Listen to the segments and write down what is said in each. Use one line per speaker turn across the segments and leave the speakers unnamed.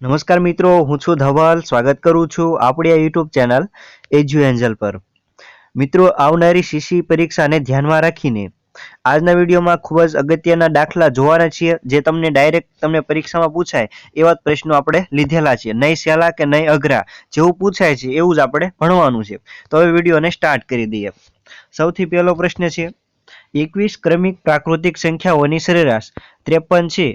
નમસ્કાર મિત્રો, હું છું ધવલ. સ્વાગત કરું છું આપણી આ યુટ્યુબ ચેનલ એજ્યુ એન્જલ પર. મિત્રો, આવનારી સીસી પરીક્ષાને ધ્યાનમાં રાખીને આજના વિડીયોમાં ખૂબ જ અગત્યના દાખલા જોવાના છીએ, જે તમને ડાયરેક્ટ તમને પરીક્ષામાં પૂછાય એવા જ પ્રશ્નો આપણે લીધેલા છે. નહીં સહેલા કે નહીં અઘરા, જેવું પૂછાય છે એવું જ આપણે ભણવાનું છે. તો હવે વિડીયોને સ્ટાર્ટ કરી દઈએ. સૌથી પહેલો પ્રશ્ન છે, એકવીસ ક્રમિક પ્રાકૃતિક સંખ્યાઓની સરેરાશ ત્રેપન છે.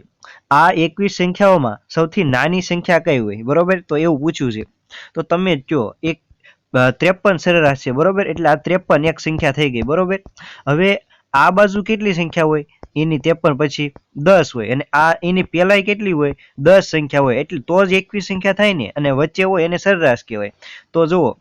આ એકવીસ સંખ્યાઓમાં સૌથી નાની સંખ્યા કઈ હોય? બરોબર? તો એવું પૂછ્યું છે. તો તમે જો એક ત્રેપન સરેરાશ છે. બરોબર? એટલે આ ત્રેપન એક સંખ્યા થઈ ગઈ. બરોબર? હવે આ બાજુ કેટલી સંખ્યા હોય? એની ત્રેપન પછી દસ હોય. અને આ એની પેલાય કેટલી હોય? દસ સંખ્યા હોય. એટલે તો જ એકવીસ સંખ્યા થાય ને? અને વચ્ચે હોય એને સરેરાશ કહેવાય. તો જુઓ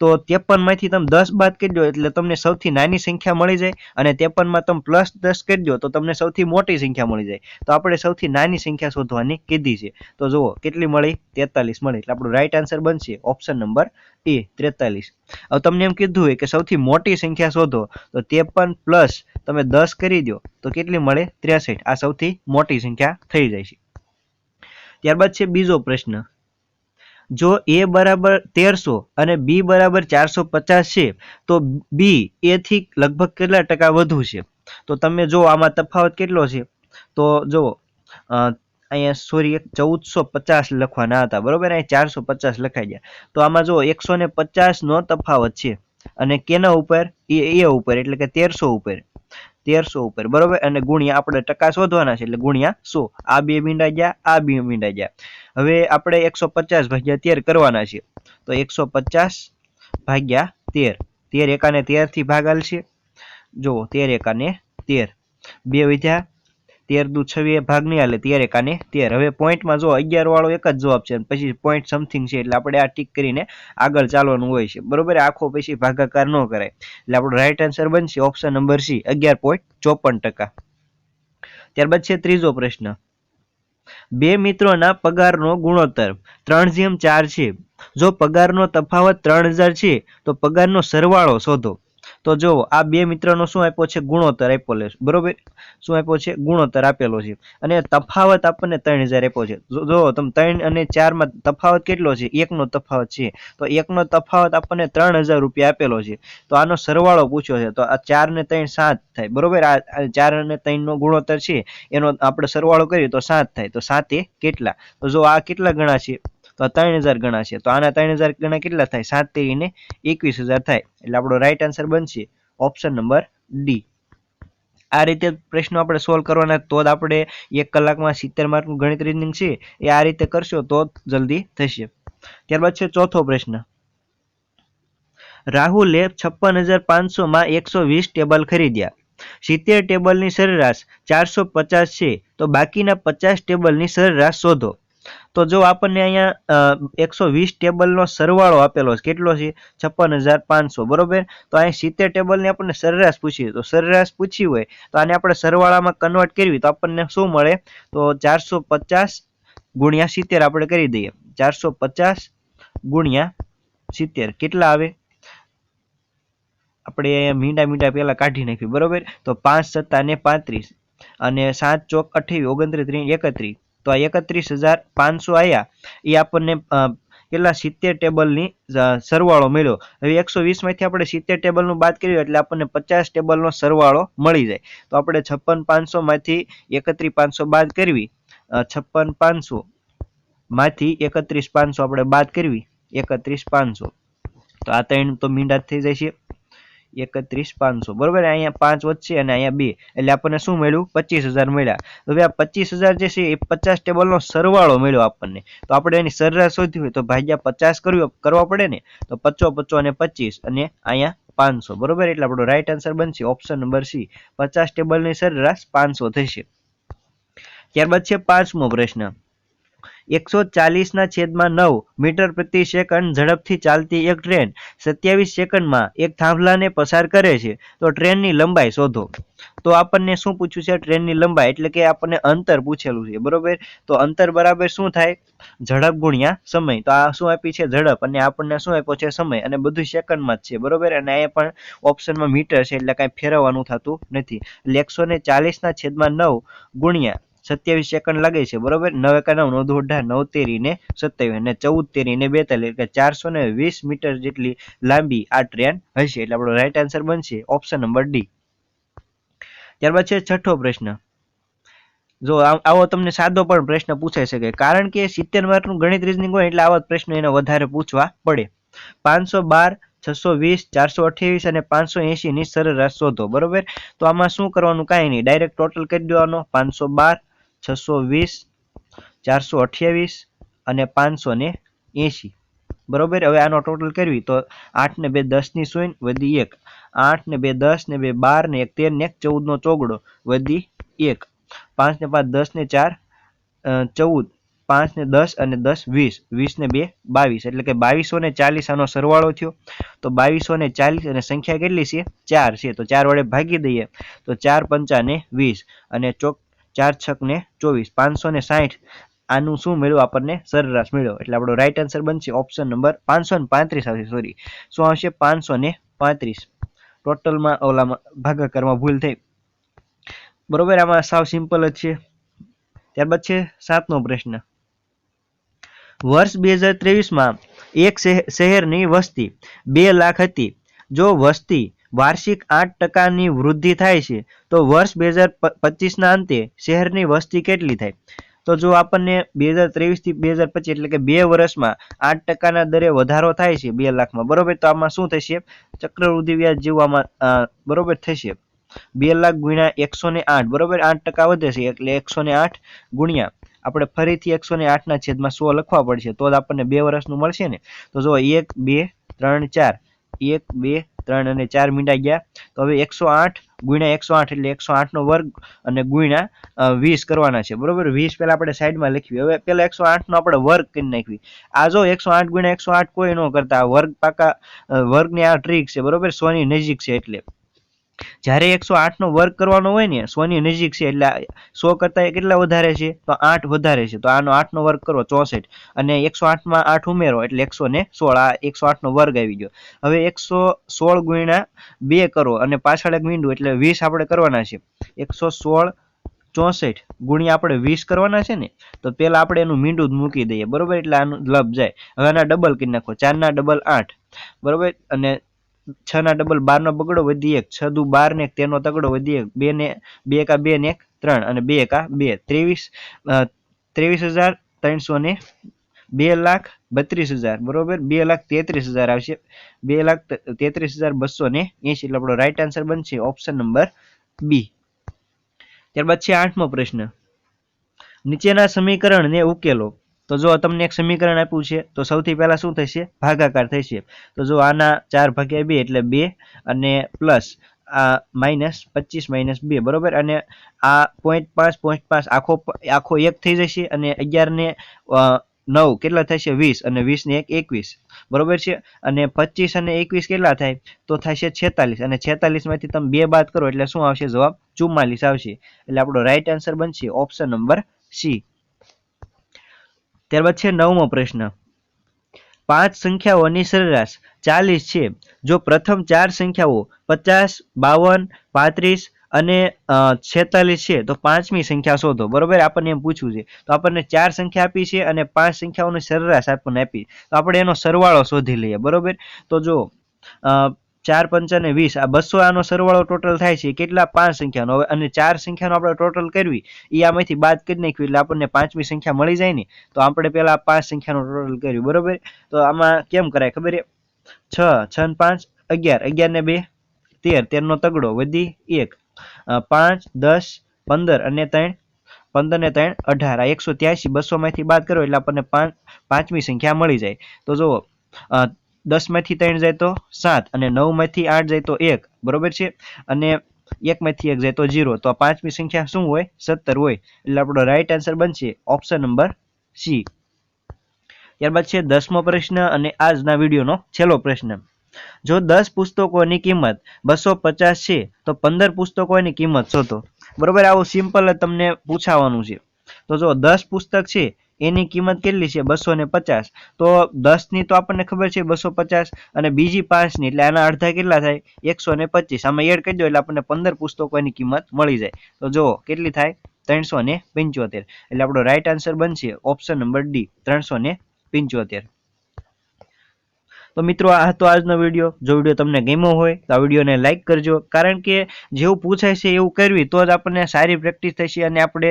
તો ત્રેપનમાંથી તમે દસ બાદ કરજો એટલે તમને સૌથી નાની સંખ્યા મળી જાય અને ત્રેપનમાં તમે પ્લસ દસ કરી દો તો તમને સૌથી મોટી સંખ્યા મળી જાય. તો આપણે સૌથી નાની સંખ્યા શોધવાની કીધી છે. તો જુઓ કેટલી મળી? તેતાલીસ મળી. એટલે આપણું રાઈટ આન્સર બનશે ઓપ્શન નંબર એ ત્રેતાલીસ. હવે તમને એમ કીધું હોય કે સૌથી મોટી સંખ્યા શોધો, તો ત્રેપન પ્લસ તમે દસ કરી દો, તો કેટલી મળે? ત્રેસઠ. આ સૌથી મોટી સંખ્યા થઈ જાય છે. ત્યારબાદ છે બીજો પ્રશ્ન. જો એ બરાબર તેરસો અને બી બરાબર ચારસો પચાસ છે, તો બી એથી લગભગ કેટલા ટકા વધુ છે? તો તમે જો આમાં તફાવત કેટલો છે? તો જો અહીંયા સોરી એક ચૌદસો પચાસ લખવાના હતા, બરોબર? અહીં ચારસો પચાસ લખાઈ ગયા. તો આમાં જો એકસો ને પચાસ નો તફાવત છે અને કેના ઉપર? એ એ ઉપર, એટલે કે તેરસો ઉપર. તેરસો ઉપર, બરોબર? અને ગુણ્યા આપણે ટકા શોધવાના છે, એટલે ગુણ્યા સો. આ બે મીંડા ગયા, આ બે મીંડા ગયા. હવે આપણે એકસો પચાસ ભાગ્યા તેર કરવાના છે. તો એકસો પચાસ ભાગ્યા તેર. તેર એકાને તેરથી ભાગાલ છે જો તેર એકાને તેર. બે વિધ્યા તેર દુ છવ્વી ભાગ નહીં હાલે તેર એકાને તેર. હવે પોઈન્ટમાં જો અગિયાર વાળો એક જ જવાબ છે પછી પોઈન્ટ સમથિંગ છે એટલે આપણે આ ટીક કરીને આગળ ચાલવાનું હોય છે. બરોબર? આખો પછી ભાગાકાર ન કરાય. એટલે આપણો રાઈટ આન્સર બનશે ઓપ્શન નંબર સી અગિયાર પોઈન્ટ ચોપન ટકા. ત્યારબાદ છે ત્રીજો પ્રશ્ન. બે મિત્રોના પગારનો ગુણોત્તર ત્રણ જેમ ચાર છે. જો પગારનો તફાવત ત્રણ હજાર છે, તો પગારનો સરવાળો શોધો. તો જો, આ બે મિત્રનો શું આપ્યો છે? ગુણોત્તર આપ્યો છે. બરોબર? શું આપ્યો છે? ગુણોત્તર આપેલો છે. અને તફાવત આપણને ત્રણ હજાર આપ્યો છે. જો તમે ત્રણ અને ચારમાં તફાવત કેટલો છે? એકનો તફાવત છે. તો એકનો તફાવત આપણને ત્રણ હજાર રૂપિયા આપેલો છે. તો આનો સરવાળો પૂછ્યો છે. તો આ ચાર ને ત્રણ સાત થાય. બરોબર? આ ચાર અને ત્રણનો ગુણોત્તર છે. એનો આપણે સરવાળો કરીએ તો સાત થાય. તો સાતે કેટલા? તો જો આ કેટલા ગણા છે? તો ત્રણ હજાર ગણા છે. તો આના ત્રણ હજાર ગણા કેટલા થાય? સાત તેરીને એકવીસ હજાર થાય. એટલે આપણો રાઈટ આન્સર બનશે ઓપ્શન નંબર ડી આ રીતે પ્રશ્નો આપણે સોલ્વ કરવાના તો જ આપણે એક કલાકમાં સિત્તેર માર્કનું ગણિત રીઝનિંગ છે. એ આ રીતે કરશો તો જલ્દી થશે. ત્યારબાદ છે ચોથો પ્રશ્ન. રાહુલે છપ્પન હજાર પાંચસોમાં એકસો વીસ ટેબલ ખરીદ્યા. સિત્તેર ટેબલની સરેરાશ ચારસો પચાસ છે. તો બાકીના પચાસ ટેબલની સરેરાશ શોધો. તો જો આપણને અહીંયા એકસો વીસ ટેબલનો સરવાળો આપેલો છે, કેટલો છે? છપ્પન હજાર પાંચસો, બરોબર? તો અહીં સિત્તેર ટેબલની આપણને સરેરાશ પૂછીએ તો સરેરાશ પૂછી હોય, તો આને આપણે સરવાળામાં કન્વર્ટ કરવી, તો આપણને શું મળે? તો ચારસો પચાસ ગુણ્યા સિત્તેર આપણે કરી દઈએ. ચારસો પચાસ ગુણ્યા સિત્તેર, કેટલા આવે? આપણે અહીંયા મીંડા મીંડા પહેલાં કાઢી નાખ્યું, બરોબર? તો પાંચ સત્તા ને પાંત્રીસ અને સાત ચોક અઠ્યાવીસ, ઓગણત્રીસ, ત્રીસ, એકત્રીસ. તો આ એકત્રીસ હજાર પાંચસો આવ્યા એ આપણને કેટલા? સિત્તેર ટેબલની સરવાળો મળ્યો. હવે એકસો વીસમાંથી આપણે સિત્તેર ટેબલનું બાદ કર્યું એટલે આપણને પચાસ ટેબલનો સરવાળો મળી જાય. તો આપણે છપ્પન પાંચસોમાંથી એકત્રીસ પાંચસો બાદ કરવી. છપ્પન પાંચસો માંથી એકત્રીસ પાંચસો આપણે બાદ કરવી. એકત્રીસ પાંચસો. તો આ ત્રણ તો મીંડા થઈ જાય છે એકત્રીસ પાંચસો. બરોબર? અહીંયા પાંચ વધશે અને અહીંયા બે. એટલે આપણને શું મળ્યું? પચીસ હજાર મળ્યા. હવે આ પચીસ હજાર જે છે એ પચાસ ટેબલનો સરવાળો મળ્યો આપણને. તો આપણે એની સરેરાશ શોધવી હોય તો ભાગ્યા પચાસ કરવી કરવા પડે ને? તો પચો પચો અને પચીસ અને અહીંયા પાંચસો. બરોબર? એટલે આપણો રાઈટ આન્સર બનશે ઓપ્શન નંબર સી પચાસ ટેબલની સરેરાશ પાંચસો થશે. ત્યારબાદ છે પાંચમો પ્રશ્ન. એકસો ચાલીસના છેદમાં નવ મીટર પ્રતિ સેકન્ડ ઝડપથી ચાલતી એક ટ્રેન સત્યાવીસ સેકન્ડમાં એક થાંભલાને પસાર કરે છે. તો ટ્રેનની લંબાઈ શોધો. તો આપણને શું પૂછ્યું છે? ટ્રેનની લંબાઈ એટલે કે આપણને અંતર પૂછેલું છે. બરોબર? તો અંતર બરાબર શું થાય? ઝડપ ગુણ્યા સમય. તો આ શું આપી છે? ઝડપ. અને આપણને શું આપ્યો છે? સમય. અને બધું સેકન્ડમાં જ છે. બરોબર? અને અહીંયા પણ ઓપ્શનમાં મીટર છે એટલે કાંઈ ફેરવવાનું થતું નથી. એટલે એકસો ને ચાલીસના છેદમાં નવ ગુણ્યા સત્યાવીસ સેકન્ડ લાગે છે, બરોબર? નવ એકાણું નવ નવ દુ અઢાર, નવ તેરી ને સત્યાવીસ અને ચૌદ તેરી ને બેતાલીસ, એટલે ચારસો ને વીસ મીટર જેટલી લાંબી આ ટ્રેન હશે. એટલે આપણો રાઈટ આન્સર બનશે ઓપ્શન નંબર ડી ત્યારબાદ છે છઠ્ઠો પ્રશ્ન. જો આવો તમને સાદો પણ પ્રશ્ન પૂછાઈ શકે. કારણ કે સિત્તેર માર્કનું ગણિત રીઝનિંગ હોય, એટલે આવા પ્રશ્ન એને વધારે પૂછવા પડે. પાંચસો બાર, છસો વીસ, ચારસો અઠ્યાવીસ અને પાંચસો એંશી ની સરેરાશ શોધો, બરોબર? તો આમાં શું કરવાનું? કાંઈ નહીં. ડાયરેક્ટ ટોટલ કરી દેવાનો. પાંચસો બાર છસો વીસ, ચારસો અઠ્યાવીસ અને પાંચસો ને એંશી. બરોબર? હવે આનો ટોટલ કરવી તો આઠ ને બે દસની શૂન્ય વધી એક. આઠ ને બે દસ ને બે બાર ને એક તેર ને એક ચૌદનો ચોગડો વધી એક. પાંચ ને પાંચ દસ ને ચાર ચૌદ. પાંચ ને દસ અને દસ વીસ. વીસ ને બે બાવીસ. એટલે કે બાવીસો ને ચાલીસ આનો સરવાળો થયો. તો બાવીસો ને ચાલીસ અને સંખ્યા કેટલી છે? ચાર છે. તો ચાર વડે ભાગી દઈએ તો ચાર પંચા ને વીસ. અને ચોક ચાર છક ને ચોવીસ, પાંચસો ને સાઠ આનું શું મેળવ્યું આપણને? સરેરાશ મળ્યો. એટલે આપણો રાઈટ આન્સર બનશે ઓપ્શન નંબર પાંચસો ને પાંત્રીસ આવશે સોરી શું આવશે? પાંચસો ને પાંત્રીસ. ટોટલમાં ઓલામાં ભાગાકારમાં ભૂલ થઈ. બરોબર, આમાં સાવ સિમ્પલ જ છે. ત્યારબાદ છે સાતમો પ્રશ્ન. વર્ષ બે હજાર ત્રેવીસમાં એક શહે- શહેરની વસ્તી બે લાખ હતી. જો વસ્તી વાર્ષિક આઠ ટકાની વૃદ્ધિ થાય છે, તો વર્ષ બે હજાર પચીસના અંતે શહેરની વસ્તી કેટલી થાય? તો જો આપણને બે હજાર ત્રેવીસથી બે હજાર પચીસ એટલે કે બે વર્ષમાં આઠ ટકાના દરે વધારો થાય છે બે લાખમાં, બરોબર? તો આમાં શું થશે? ચક્રવૃદ્ધિ વ્યાજ જેવું બરોબર થશે. બે લાખ ગુણ્યા એકસો ને આઠ, બરોબર? આઠ ટકા વધે છે, એટલે એકસો ને આઠ ગુણ્યા, આપણે ફરીથી એકસો ને આઠના છેદમાં સો લખવા પડશે, તો જ આપણને બે વર્ષનું મળશે ને? તો જો એક, બે, ત્રણ, ચાર, એક, બે ત્રણ અને ચાર મીંડા ગયા. તો હવે એકસો આઠ ગુણ્યા એકસો આઠ એટલે એકસો આઠનો વર્ગ અને ગુણ્યા વીસ કરવાના છે. બરોબર? વીસ પહેલા આપણે સાઈડમાં લખવી હવે પેલા એકસો આઠનો આપણે વર્ગ કરી નાખવી આ જો એકસો આઠ ગુણ્યા એકસો આઠ કોઈ ન કરતા. વર્ગ પાકા વર્ગની આ ટ્રીક છે. બરોબર? સોની નજીક છે એટલે. જ્યારે એકસો આઠ નો વર્ગ કરવાનો હોય ને, સોની નજીક છે એટલે સો કરતા કેટલા વધારે છે? તો આઠ વધારે છે. તો આનો આઠ નો વર્ગ કરો, ચોસઠ. અને એકસો આઠમાં આઠ ઉમેરો એટલે એકસો ને સોળ. આ એકસો આઠ નો વર્ગ આવી ગયો. હવે એકસો સોળ ગુણ્યા બે કરો અને પાછળ એક મીંડું એટલે વીસ આપણે કરવાના છે. એકસો સોળ ચોસઠ ગુણ્યા આપણે વીસ કરવાના છે ને, તો પેલા આપણે એનું મીંડું જ મૂકી દઈએ. બરોબર? એટલે આનું લબ જાય. હવે આના ડબલ કરી નાખો. ચાર ના ડબલ આઠ. બરોબર? અને છ ના ડબલ બાર નો બગડો વધી એક, છ દુ બાર ને તેનો તગડો વધી એક, બે ને, બે એકા બે ને એક, ત્રણ અને બે એકા બે. ત્રેવીસ ત્રેવીસ હજાર ત્રણસો ને બે લાખ બત્રીસ હજાર, બરોબર? બે લાખ તેત્રીસ હજાર આવશે. બે લાખ તેત્રીસ હજાર બસો ને એસી એટલે આપણો રાઈટ આન્સર બનશે ઓપ્શન નંબર બી ત્યારબાદ છે આઠમો પ્રશ્ન. નીચેના સમીકરણને ઉકેલો. તો જો તમને એક સમીકરણ આપ્યું છે, તો સૌથી પહેલા શું થશે? ભાગાકાર થશે. તો જો આના ચાર ભાગ્યા બે એટલે બે અને પ્લસ આ માઇનસ પચીસ માઇનસ બે, બરોબર? અને આ પોઈન્ટ પાંચ પોઈન્ટ પાંચ આખો આખો એક થઈ જશે અને અગિયાર ને નવ કેટલા થશે? વીસ અને વીસ ને એક એકવીસ, બરોબર છે? અને પચીસ અને એકવીસ કેટલા થાય? તો થશે છેતાલીસ. અને છેતાલીસમાંથી તમે બે બાદ કરો એટલે શું આવશે? જવાબ ચુમ્માલીસ આવશે. એટલે આપણો રાઈટ આન્સર બનશે ઓપ્શન નંબર સી ત્યારબાદ છે નવમો પ્રશ્ન. પાંચ સંખ્યાઓની સરેરાશ ચાલીસ છે. જો પ્રથમ ચાર સંખ્યાઓ પચાસ બાવન પાંત્રીસ અને છેતાલીસ છે તો પાંચમી સંખ્યા શોધો. બરોબર? આપણને એમ પૂછવું છે. તો આપણને ચાર સંખ્યા આપી છે અને પાંચ સંખ્યાઓની સરેરાશ આપણને આપી. તો આપણે એનો સરવાળો શોધી લઈએ. બરોબર? તો જો અ, ચાર પંચાને વીસ, આ બસો આનો સરવાળો ટોટલ થાય છે કેટલા? પાંચ સંખ્યાનો. હવે અને ચાર સંખ્યાનો આપણે ટોટલ કરવી એ આમાંથી બાદ કરી નાખ્યું એટલે આપણને પાંચમી સંખ્યા મળી જાય ને, તો આપણે પહેલાં પાંચ સંખ્યાનો ટોટલ કર્યું, બરોબર? તો આમાં કેમ કરાય ખબર છે? છ ને પાંચ, અગિયાર. અગિયાર ને બે, તેર. તેરનો તગડો, વધી એક. પાંચ, દસ, પંદર અને ત્રણ, પંદર ને ત્રણ, અઢાર. આ એકસો ત્યાસી બસો માંથી બાદ કરો, એટલે આપણને પાંચ, પાંચમી સંખ્યા મળી જાય. તો જુઓ અ, દસમાંથી ત્રણ જાય તો સાત અને નવમાંથી આઠ જાય તો એક બરોબર છે? અને એક માંથી એક જાય તો જીરો તો આ પાંચમી સંખ્યા શું હોય? સત્તર હોય. એટલે આપણો રાઈટ આન્સર બનશે ઓપ્શન નંબર સી ત્યારબાદ છે દસમો પ્રશ્ન અને આજના વિડીયોનો છેલ્લો પ્રશ્ન. જો દસ પુસ્તકોની કિંમત બસો પચાસ છે તો પંદર પુસ્તકોની કિંમત શોધો. બરોબર? આવું સિમ્પલ તમને પૂછાવાનું છે. તો જો દસ પુસ્તક છે એની કિંમત કેટલી છે? બસો ને પચાસ. તો દસની તો આપણને ખબર છે બસો પચાસ અને બીજી પાંચની એટલે આના અડધા કેટલા થાય? એકસો ને પચીસ. આમાં એડ કરી દો, એટલે આપણને પંદર પુસ્તકોની કિંમત મળી જાય. તો જો કેટલી થાય? ત્રણસો ને પંચોતેર. એટલે આપણો રાઈટ આન્સર બનશે ઓપ્શન નંબર ડી ત્રણસો ને પંચોતેર. તો મિત્રો, આ હતો આજનો વીડિયો. જો વીડિયો તમને ગમ્યો હોય, તો આ વિડીયોને લાઇક કરજો. કારણ કે જેવું પૂછાય છે એવું કરવી, તો જ આપણને સારી પ્રેક્ટિસ થશે અને આપણે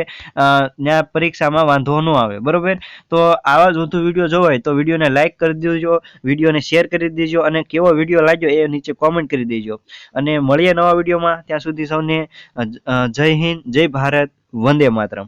પરીક્ષામાં વાંધો ન આવે. બરોબર? તો આવા જ વધુ વીડિયો જોવાય, તો વિડીયોને લાઇક કરી દેજો, વિડીયોને શેર કરી દેજો અને કેવો વીડિયો લાગ્યો એ નીચે કોમેન્ટ કરી દેજો. અને મળીએ નવા વિડીયોમાં. ત્યાં સુધી સૌને જય હિન્દ, જય ભારત, વંદે માતરમ.